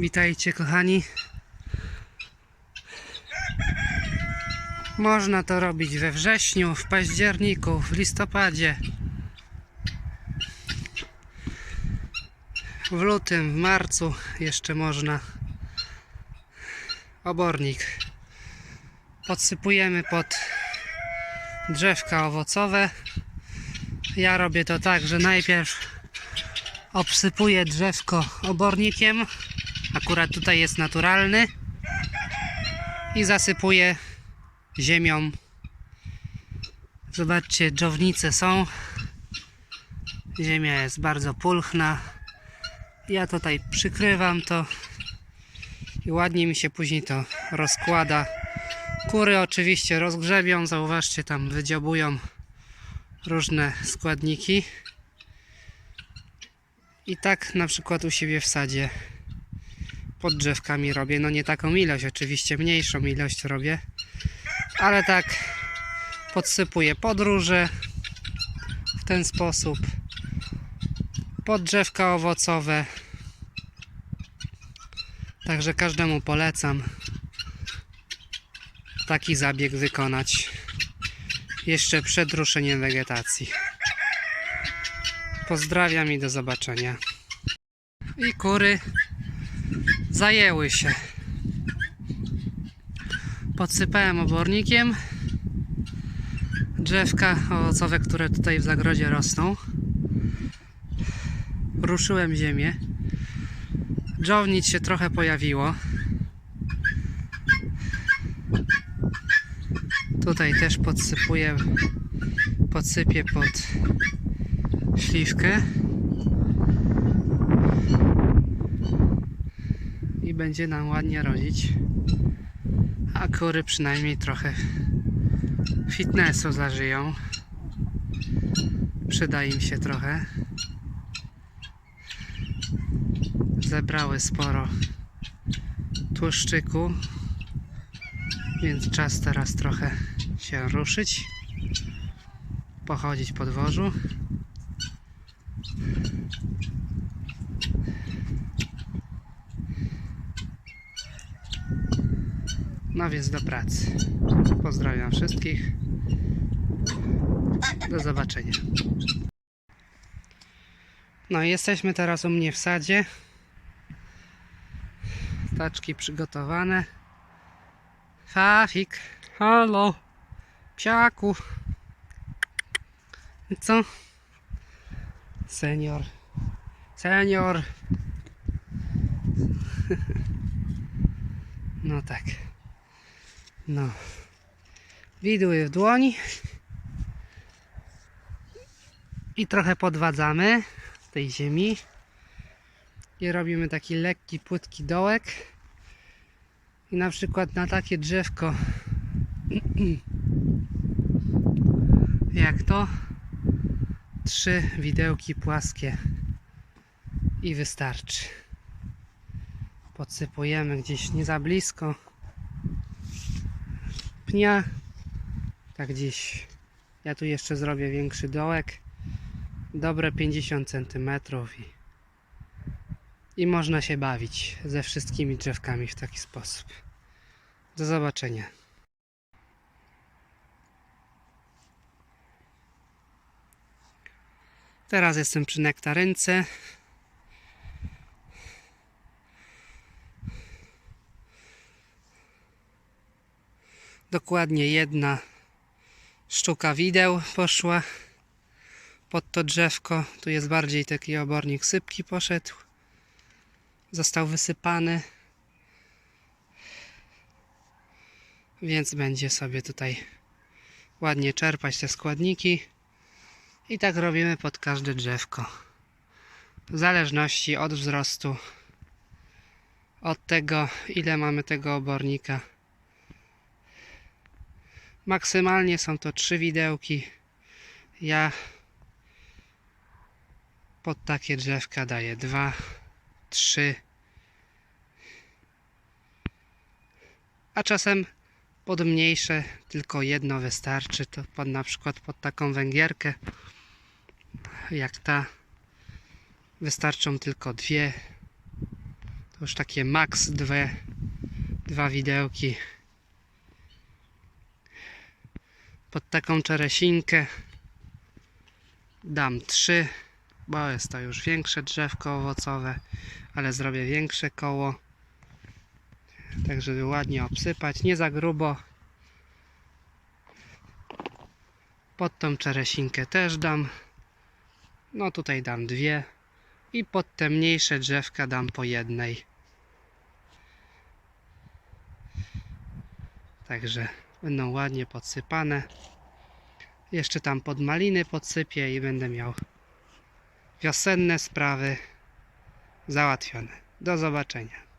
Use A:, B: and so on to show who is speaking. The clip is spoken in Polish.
A: Witajcie kochani. Można to robić we wrześniu, w październiku, w listopadzie. W lutym, w marcu jeszcze można. Obornik. Podsypujemy pod drzewka owocowe. Ja robię to tak, że najpierw obsypuję drzewko obornikiem. Akurat tutaj jest naturalny. I zasypuję ziemią. Zobaczcie, dżownice są. Ziemia jest bardzo pulchna. Ja tutaj przykrywam to i ładnie mi się później to rozkłada. Kury oczywiście rozgrzebią, zauważcie, tam wydziobują różne składniki. I tak na przykład u siebie w sadzie pod drzewkami robię. No nie taką ilość, oczywiście mniejszą ilość robię, ale tak podsypuję podróże w ten sposób. Pod drzewka owocowe. Także każdemu polecam taki zabieg wykonać jeszcze przed ruszeniem wegetacji. Pozdrawiam i do zobaczenia. I kury zajęły się. Podsypałem obornikiem drzewka owocowe, które tutaj w zagrodzie rosną. Ruszyłem ziemię. Dżownic się trochę pojawiło. Tutaj też podsypuję, podsypię pod śliwkę będzie nam ładnie rodzić. A kury przynajmniej trochę fitnessu zażyją. Przyda im się trochę. Zebrały sporo tłuszczyku więc czas teraz trochę się ruszyć pochodzić po dworzu No więc do pracy. Pozdrawiam wszystkich. Do zobaczenia. No jesteśmy teraz u mnie w sadzie. Taczki przygotowane. Fafik. Halo. Psiaku. Co? Senior. Senior. No tak. No. Widły w dłoni. I trochę podwadzamy tej ziemi. I robimy taki lekki, płytki dołek. I na przykład na takie drzewko jak to trzy widełki płaskie i wystarczy podsypujemy gdzieś nie za blisko pnia tak gdzieś ja tu jeszcze zrobię większy dołek. Dobre 50 cm i, i można się bawić ze wszystkimi drzewkami w taki sposób. Do zobaczenia. Teraz jestem przy nektarynce dokładnie jedna sztuka wideł poszła pod to drzewko. Tu jest bardziej taki obornik sypki poszedł. Został wysypany. Więc będzie sobie tutaj ładnie czerpać te składniki. I tak robimy pod każde drzewko. W zależności od wzrostu, od tego ile mamy tego obornika. Maksymalnie są to trzy widełki. Ja pod takie drzewka daję dwa, trzy. A czasem pod mniejsze tylko jedno wystarczy. To pod, na przykład pod taką węgierkę jak ta wystarczą tylko dwie. To już takie max dwie, dwa widełki. Pod taką czeresinkę dam trzy, bo jest to już większe drzewko owocowe, ale zrobię większe koło. Tak, żeby ładnie obsypać, nie za grubo. Pod tą czeresinkę też dam. No tutaj dam dwie. I pod te mniejsze drzewka dam po jednej. Także będą ładnie podsypane. Jeszcze tam pod maliny podsypię i będę miał wiosenne sprawy załatwione. Do zobaczenia.